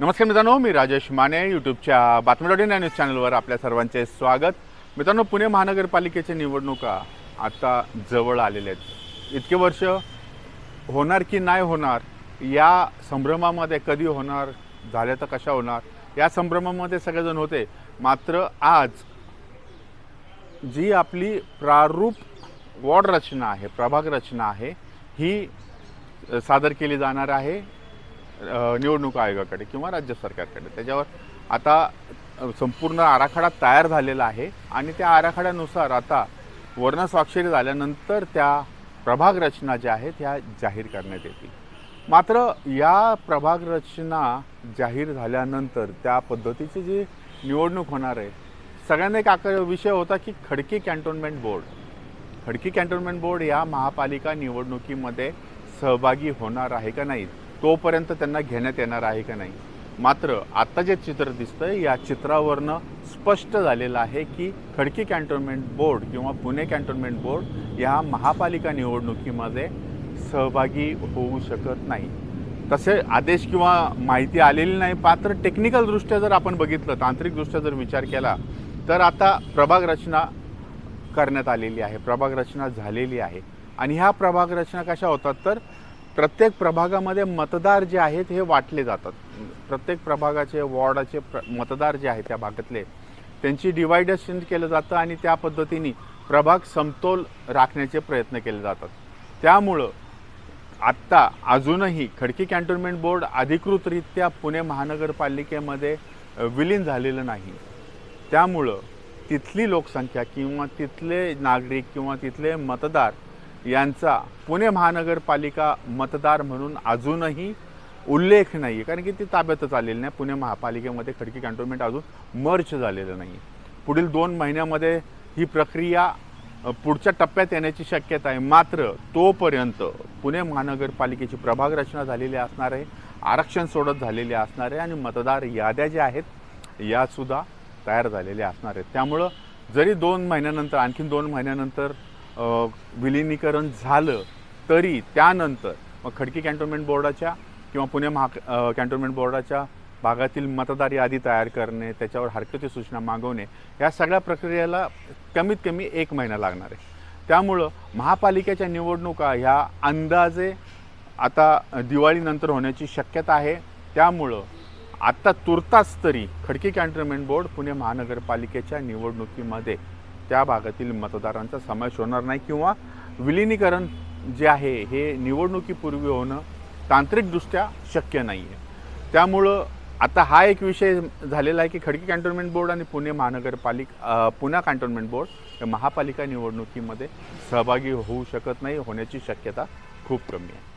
नमस्कार मित्रांनो मी राजेश माने यूट्यूबच्या बातमी डॉट इन या न्यूज चॅनलवर आपल्या सर्वांचे स्वागत. मित्रांनो पुणे महानगरपालिकेच्या निवडणुका आता जवळ आलेल्या आहेत. इतके वर्ष होणार की नाही होणार या संभ्रमामध्ये कधी होणार झाल्या तर कशा होणार या संभ्रमामध्ये सगळेजण होते. मात्र आज जी आपली प्रारूप वॉर्ड रचना आहे प्रभाग रचना आहे ही सादर केली जाणार आहे. निवडणूक आयोगाकडे किंवा राज्य सरकारकडे. त्याच्यावर आता संपूर्ण आराखडा तयार झालेला आहे आणि त्या आराखड्यानुसार आता वर्ण स्वाक्षरी झाल्यानंतर त्या प्रभाग रचना ज्या आहेत ह्या जाहीर करण्यात येतील. मात्र या प्रभाग रचना जाहीर झाल्यानंतर त्या पद्धतीची जी निवडणूक होणार आहे सगळ्यांना एक आक विषय होता की Khadki cantonment board. Khadki cantonment board या महापालिका निवडणुकीमध्ये सहभागी होणार आहे का नाही? तोपर्यंत त्यांना घेण्यात येणार आहे का नाही? मात्र आत्ता जे चित्र दिसतं या चित्रावरनं स्पष्ट झालेलं आहे की खडकी कॅन्टोन्मेंट बोर्ड किंवा पुणे कॅन्टोन्मेंट बोर्ड या महापालिका निवडणुकीमध्ये सहभागी होऊ शकत नाही. तसे आदेश किंवा माहिती आलेली नाही. मात्र टेक्निकलदृष्ट्या जर आपण बघितलं तांत्रिकदृष्ट्या जर विचार केला तर आता प्रभाग रचना करण्यात आलेली आहे प्रभाग रचना झालेली आहे. आणि ह्या प्रभाग रचना कशा होतात तर प्रत्येक प्रभागामध्ये मतदार जे आहेत हे वाटले जातात. प्रत्येक प्रभागाचे वॉर्डाचे प्र मतदार जे आहेत त्या भागातले त्यांची डिवायडेशन केलं जातं आणि त्या पद्धतीने प्रभाग समतोल राखण्याचे प्रयत्न केले जातात. त्यामुळं आत्ता अजूनही खडकी कॅन्टोन्मेंट बोर्ड अधिकृतरित्या पुणे महानगरपालिकेमध्ये विलीन झालेलं नाही. त्यामुळं तिथली लोकसंख्या किंवा तिथले नागरिक किंवा तिथले मतदार यांचा पुणे महानगरपालिका मतदार म्हणून अजूनही उल्लेख नाही आहे कारण की ती ताब्यातच आलेली नाही. पुणे महापालिकेमध्ये खडकी कॅन्टोन्मेंट अजून मर्च झालेलं नाही पुढील दोन महिन्यामध्ये ही प्रक्रिया पुढच्या टप्प्यात येण्याची शक्यता आहे. मात्र तोपर्यंत पुणे महानगरपालिकेची प्रभाग रचना झालेली असणार आहे आरक्षण सोडत झालेले असणार आहे आणि मतदार याद्या ज्या आहेत यासुद्धा तयार झालेल्या असणार आहेत. त्यामुळं जरी दोन महिन्यानंतर आणखीन दोन महिन्यानंतर विलिनीकरण झालं तरी त्यानंतर मग खडकी कॅन्टोन्मेंट बोर्डाच्या किंवा पुणे महा अ, कॅन्टोन्मेंट बोर्डाच्या भागातील मतदार यादी तयार करणे त्याच्यावर हरकती सूचना मागवणे या सगळ्या प्रक्रियेला कमीत कमी एक महिना लागणार आहे. त्यामुळं महापालिकेच्या निवडणुका ह्या अंदाजे आता दिवाळीनंतर होण्याची शक्यता आहे. त्यामुळं आत्ता तुर्तास तरी खडकी कॅन्टोन्मेंट बोर्ड पुणे महानगरपालिकेच्या निवडणुकीमध्ये त्या भागातील मतदारांचा समावेश होणार नाही किंवा विलिनीकरण जे आहे हे निवडणुकीपूर्वी होणं तांत्रिकदृष्ट्या शक्य नाही आहे त्यामुळं आता हा एक विषय झालेला आहे की खडकी कॅन्टोन्मेंट बोर्ड आणि पुणे महानगरपालिका पुणे कॅन्टोन्मेंट बोर्ड महापालिका निवडणुकीमध्ये सहभागी होऊ शकत नाही होण्याची शक्यता खूप कमी आहे.